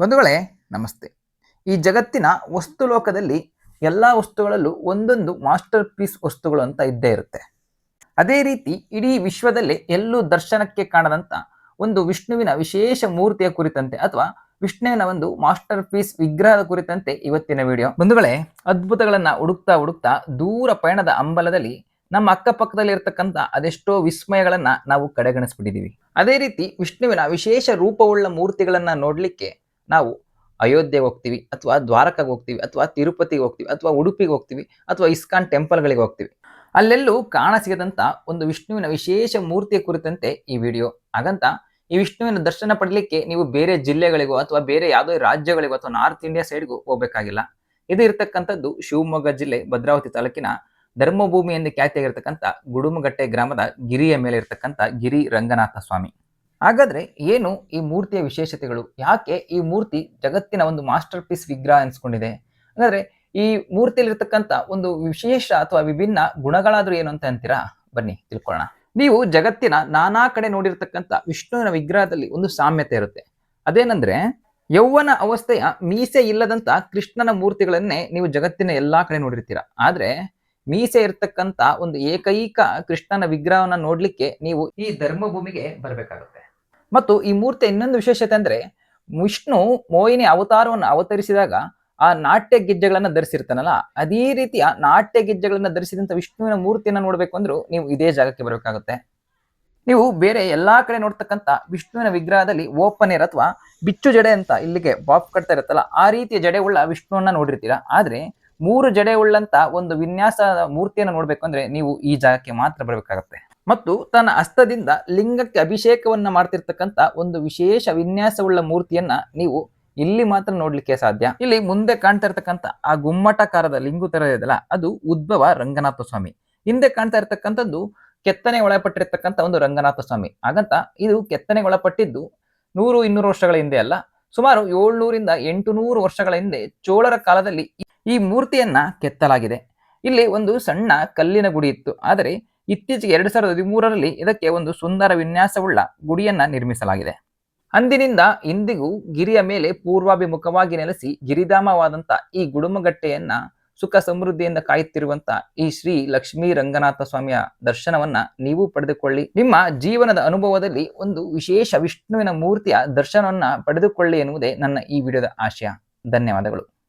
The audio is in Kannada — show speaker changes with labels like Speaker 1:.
Speaker 1: ಬಂಧುಗಳೇ, ನಮಸ್ತೆ. ಈ ಜಗತ್ತಿನ ವಸ್ತು ಲೋಕದಲ್ಲಿ ಎಲ್ಲ ವಸ್ತುಗಳಲ್ಲೂ ಒಂದೊಂದು ಮಾಸ್ಟರ್ ಪೀಸ್ ವಸ್ತುಗಳು ಅಂತ ಇದ್ದೇ ಇರುತ್ತೆ. ಅದೇ ರೀತಿ ಇಡೀ ವಿಶ್ವದಲ್ಲೇ ಎಲ್ಲೂ ದರ್ಶನಕ್ಕೆ ಕಾಣದಂಥ ಒಂದು ವಿಷ್ಣುವಿನ ವಿಶೇಷ ಮೂರ್ತಿಯ ಕುರಿತಂತೆ ಅಥವಾ ವಿಷ್ಣುವಿನ ಒಂದು ಮಾಸ್ಟರ್ ಪೀಸ್ ವಿಗ್ರಹದ ಕುರಿತಂತೆ ಇವತ್ತಿನ ವಿಡಿಯೋ. ಬಂಧುಗಳೇ, ಅದ್ಭುತಗಳನ್ನು ಹುಡುಕ್ತಾ ಹುಡುಕ್ತಾ ದೂರ ಪಯಣದ ಅಂಬಲದಲ್ಲಿ ನಮ್ಮ ಅಕ್ಕಪಕ್ಕದಲ್ಲಿ ಇರತಕ್ಕಂಥ ಅದೆಷ್ಟೋ ವಿಸ್ಮಯಗಳನ್ನು ನಾವು ಕಡೆಗಣಿಸ್ಬಿಟ್ಟಿದ್ದೀವಿ ಅದೇ ರೀತಿ ವಿಷ್ಣುವಿನ ವಿಶೇಷ ರೂಪವುಳ್ಳ ಮೂರ್ತಿಗಳನ್ನು ನೋಡ್ಲಿಕ್ಕೆ ನಾವು ಅಯೋಧ್ಯೆಗೆ ಹೋಗ್ತೀವಿ ಅಥವಾ ದ್ವಾರಕಾಗೆ ಹೋಗ್ತೀವಿ ಅಥವಾ ತಿರುಪತಿಗೆ ಹೋಗ್ತೀವಿ ಅಥವಾ ಉಡುಪಿಗೆ ಹೋಗ್ತೀವಿ ಅಥವಾ ಇಸ್ಕಾನ್ ಟೆಂಪಲ್ಗಳಿಗೆ ಹೋಗ್ತೀವಿ. ಅಲ್ಲೆಲ್ಲೂ ಕಾಣಸಿಗದಂತ ಒಂದು ವಿಷ್ಣುವಿನ ವಿಶೇಷ ಮೂರ್ತಿಯ ಕುರಿತಂತೆ ಈ ವಿಡಿಯೋ. ಹಾಗಂತ ಈ ವಿಷ್ಣುವಿನ ದರ್ಶನ ಪಡಲಿಕ್ಕೆ ನೀವು ಬೇರೆ ಜಿಲ್ಲೆಗಳಿಗೋ ಅಥವಾ ಬೇರೆ ಯಾವುದೋ ರಾಜ್ಯಗಳಿಗೋ ಅಥವಾ ನಾರ್ತ್ ಇಂಡಿಯಾ ಸೈಡ್ಗೂ ಹೋಗಬೇಕಾಗಿಲ್ಲ. ಇದು ಇರತಕ್ಕಂಥದ್ದು ಶಿವಮೊಗ್ಗ ಜಿಲ್ಲೆ ಭದ್ರಾವತಿ ತಾಲೂಕಿನ ಧರ್ಮಭೂಮಿ ಎಂದು ಖ್ಯಾತಿಯಾಗಿರ್ತಕ್ಕಂಥ ಗುಡುಮಗಟ್ಟೆ ಗ್ರಾಮದ ಗಿರಿಯ ಮೇಲೆ ಇರತಕ್ಕಂಥ ಗಿರಿ ರಂಗನಾಥ ಸ್ವಾಮಿ. ಹಾಗಾದ್ರೆ ಏನು ಈ ಮೂರ್ತಿಯ ವಿಶೇಷತೆಗಳು? ಯಾಕೆ ಈ ಮೂರ್ತಿ ಜಗತ್ತಿನ ಒಂದು ಮಾಸ್ಟರ್ ಪೀಸ್ ವಿಗ್ರಹ ಅನ್ಸ್ಕೊಂಡಿದೆ ಹಾಗಾದ್ರೆ ಈ ಮೂರ್ತಿಯಲ್ಲಿರ್ತಕ್ಕಂಥ ಒಂದು ವಿಶೇಷ ಅಥವಾ ವಿಭಿನ್ನ ಗುಣಗಳಾದ್ರೂ ಏನು ಅಂತ ಅಂತೀರಾ? ಬನ್ನಿ, ತಿಳ್ಕೊಳ್ಳೋಣ. ನೀವು ಜಗತ್ತಿನ ನಾನಾ ಕಡೆ ನೋಡಿರ್ತಕ್ಕಂಥ ವಿಷ್ಣುವಿನ ವಿಗ್ರಹದಲ್ಲಿ ಒಂದು ಸಾಮ್ಯತೆ ಇರುತ್ತೆ. ಅದೇನಂದ್ರೆ, ಯೌವನ ಅವಸ್ಥೆಯ ಮೀಸೆ ಇಲ್ಲದಂತ ಕೃಷ್ಣನ ಮೂರ್ತಿಗಳನ್ನೇ ನೀವು ಜಗತ್ತಿನ ಎಲ್ಲಾ ಕಡೆ ನೋಡಿರ್ತೀರ. ಆದ್ರೆ ಮೀಸೆ ಇರತಕ್ಕಂತ ಒಂದು ಏಕೈಕ ಕೃಷ್ಣನ ವಿಗ್ರಹವನ್ನ ನೋಡ್ಲಿಕ್ಕೆ ನೀವು ಈ ಧರ್ಮಭೂಮಿಗೆ ಬರಬೇಕಾಗುತ್ತೆ. ಮತ್ತು ಈ ಮೂರ್ತಿಯ ಇನ್ನೊಂದು ವಿಶೇಷತೆ ಅಂದ್ರೆ ವಿಷ್ಣು ಮೋಹಿನಿ ಅವತಾರವನ್ನು ಅವತರಿಸಿದಾಗ ಆ ನಾಟ್ಯ ಗೆಜ್ಜೆಗಳನ್ನು ಧರಿಸಿರ್ತಾನಲ್ಲ, ಅದೇ ರೀತಿಯ ನಾಟ್ಯ ಗೆಜ್ಜೆಗಳನ್ನು ಧರಿಸಿದಂತ ವಿಷ್ಣುವಿನ ಮೂರ್ತಿಯನ್ನ ನೋಡ್ಬೇಕು ಅಂದ್ರೂ ನೀವು ಇದೇ ಜಾಗಕ್ಕೆ ಬರಬೇಕಾಗುತ್ತೆ. ನೀವು ಬೇರೆ ಎಲ್ಲಾ ಕಡೆ ನೋಡ್ತಕ್ಕಂಥ ವಿಷ್ಣುವಿನ ವಿಗ್ರಹದಲ್ಲಿ ಓಪನ್ ಏರ್ ಅಥವಾ ಬಿಚ್ಚು ಜಡೆ ಅಂತ ಇಲ್ಲಿಗೆ ಬಾಪ್ ಕಟ್ತಾ ಇರುತ್ತಲ್ಲ, ಆ ರೀತಿಯ ಜಡೆ ಉಳ್ಳ ವಿಷ್ಣುವನ್ನ ನೋಡಿರ್ತೀರಾ? ಆದ್ರೆ ಮೂರು ಜಡೆ ಉಳ್ಳಂತ ಒಂದು ವಿನ್ಯಾಸ ಮೂರ್ತಿಯನ್ನು ನೋಡ್ಬೇಕು ಅಂದ್ರೆ ನೀವು ಈ ಜಾಗಕ್ಕೆ ಮಾತ್ರ ಬರಬೇಕಾಗತ್ತೆ. ಮತ್ತು ತನ್ನ ಹಸ್ತದಿಂದ ಲಿಂಗಕ್ಕೆ ಅಭಿಷೇಕವನ್ನ ಮಾಡ್ತಿರ್ತಕ್ಕಂಥ ಒಂದು ವಿಶೇಷ ವಿನ್ಯಾಸವುಳ್ಳ ಮೂರ್ತಿಯನ್ನ ನೀವು ಇಲ್ಲಿ ಮಾತ್ರ ನೋಡ್ಲಿಕ್ಕೆ ಸಾಧ್ಯ. ಇಲ್ಲಿ ಮುಂದೆ ಕಾಣ್ತಾ ಇರ್ತಕ್ಕಂಥ ಆ ಗುಮ್ಮಟಕಾರದ ಲಿಂಗು ತರ ಇದೆಯಲ್ಲ, ಅದು ಉದ್ಭವ ರಂಗನಾಥ ಸ್ವಾಮಿ. ಹಿಂದೆ ಕಾಣ್ತಾ ಇರ್ತಕ್ಕಂಥದ್ದು ಕೆತ್ತನೆ ಒಳಪಟ್ಟಿರ್ತಕ್ಕಂಥ ಒಂದು ರಂಗನಾಥ ಸ್ವಾಮಿ. ಹಾಗಂತ ಇದು ಕೆತ್ತನೆಗೆ ಒಳಪಟ್ಟಿದ್ದು ನೂರು ಇನ್ನೂರು ವರ್ಷಗಳ ಹಿಂದೆ ಅಲ್ಲ, ಸುಮಾರು ಏಳ್ನೂರಿಂದ ಎಂಟು ನೂರು ವರ್ಷಗಳ ಹಿಂದೆ ಚೋಳರ ಕಾಲದಲ್ಲಿ ಈ ಮೂರ್ತಿಯನ್ನ ಕೆತ್ತಲಾಗಿದೆ. ಇಲ್ಲಿ ಒಂದು ಸಣ್ಣ ಕಲ್ಲಿನ ಗುಡಿ ಇತ್ತು, ಆದರೆ ಇತ್ತೀಚೆಗೆ ಎರಡು ಸಾವಿರದ ಹದಿಮೂರರಲ್ಲಿ ಇದಕ್ಕೆ ಒಂದು ಸುಂದರ ವಿನ್ಯಾಸವುಳ್ಳ ಗುಡಿಯನ್ನ ನಿರ್ಮಿಸಲಾಗಿದೆ. ಅಂದಿನಿಂದ ಇಂದಿಗೂ ಗಿರಿಯ ಮೇಲೆ ಪೂರ್ವಾಭಿಮುಖವಾಗಿ ನೆಲೆಸಿ ಗಿರಿಧಾಮವಾದಂಥ ಈ ಗುಡುಮಗಟ್ಟೆಯನ್ನ ಸುಖ ಸಮೃದ್ಧಿಯಿಂದ ಕಾಯುತ್ತಿರುವಂತ ಈ ಶ್ರೀ ಲಕ್ಷ್ಮೀ ರಂಗನಾಥ ಸ್ವಾಮಿಯ ದರ್ಶನವನ್ನ ನೀವು ಪಡೆದುಕೊಳ್ಳಿ. ನಿಮ್ಮ ಜೀವನದ ಅನುಭವದಲ್ಲಿ ಒಂದು ವಿಶೇಷ ವಿಷ್ಣುವಿನ ಮೂರ್ತಿಯ ದರ್ಶನವನ್ನ ಪಡೆದುಕೊಳ್ಳಿ ಎನ್ನುವುದೇ ನನ್ನ ಈ ವಿಡಿಯೋದ ಆಶಯ. ಧನ್ಯವಾದಗಳು.